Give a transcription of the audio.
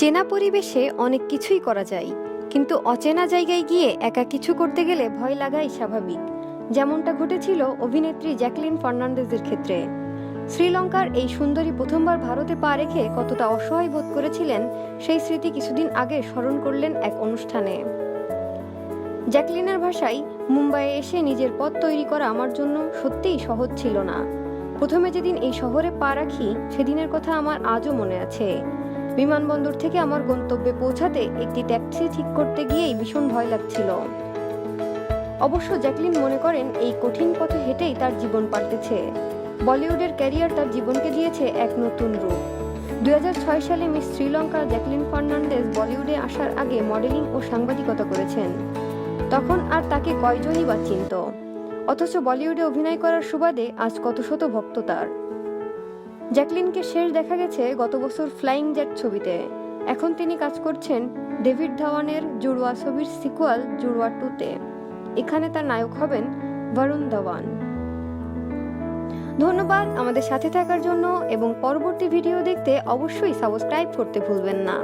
চেনা পরিবেশে অনেক কিছুই করা যায়, কিন্তু অচেনা জায়গায় গিয়ে একা কিছু করতে গেলে ভয় লাগাই স্বাভাবিক। যেমনটা ঘটেছিল অভিনেত্রী জ্যাকলিন ফার্নান্ডেজের ক্ষেত্রে। শ্রীলঙ্কার এই সুন্দরী প্রথমবার ভারতে পা রেখে কতটা অসহায় বোধ করেছিলেন, সেই স্মৃতি কিছুদিন আগে স্মরণ করলেন এক অনুষ্ঠানে। জ্যাকলিনের ভাষায়, মুম্বাইয়ে এসে নিজের পথ তৈরি করা আমার জন্য সত্যিই সহজ ছিল না। প্রথমে যেদিন এই শহরে পা রাখি, সেদিনের কথা আমার আজও মনে আছে। বিমানবন্দর থেকে আমার গন্তব্যে পৌঁছাতে একটি ট্যাক্সি ঠিক করতে গিয়েই ভীষণ ভয় লাগছিল। অবশ্য জ্যাকলিন মনে করেন এই কঠিন পথে হেঁটেই তার জীবন পাল্টেছে। বলিউডের ক্যারিয়ার তার জীবনকে দিয়েছে এক নতুন রূপ। দু হাজার ছয় সালে মিস শ্রীলঙ্কা জ্যাকলিন ফার্নান্ডেজ বলিউডে আসার আগে মডেলিং ও সাংবাদিকতা করেছেন। তখন আর তাকে কয়জনই বা চিনত? অথচ বলিউডে অভিনয় করার সুবাদে আজ কত শত ভক্ত তার। জ্যাকলিনকে শেষ দেখা গেছে গত বছর ফ্লাইং জেট ছবিতে। এখন তিনি কাজ করছেন ডেভিড ধাওয়ানের জুড়ুয়া ছবির সিকুয়াল জুড়ুয়া টুতে। এখানে তার নায়ক হবেন বরুণ ধাওয়ান। ধন্যবাদ আমাদের সাথে থাকার জন্য এবং পরবর্তী ভিডিও দেখতে অবশ্যই সাবস্ক্রাইব করতে ভুলবেন না।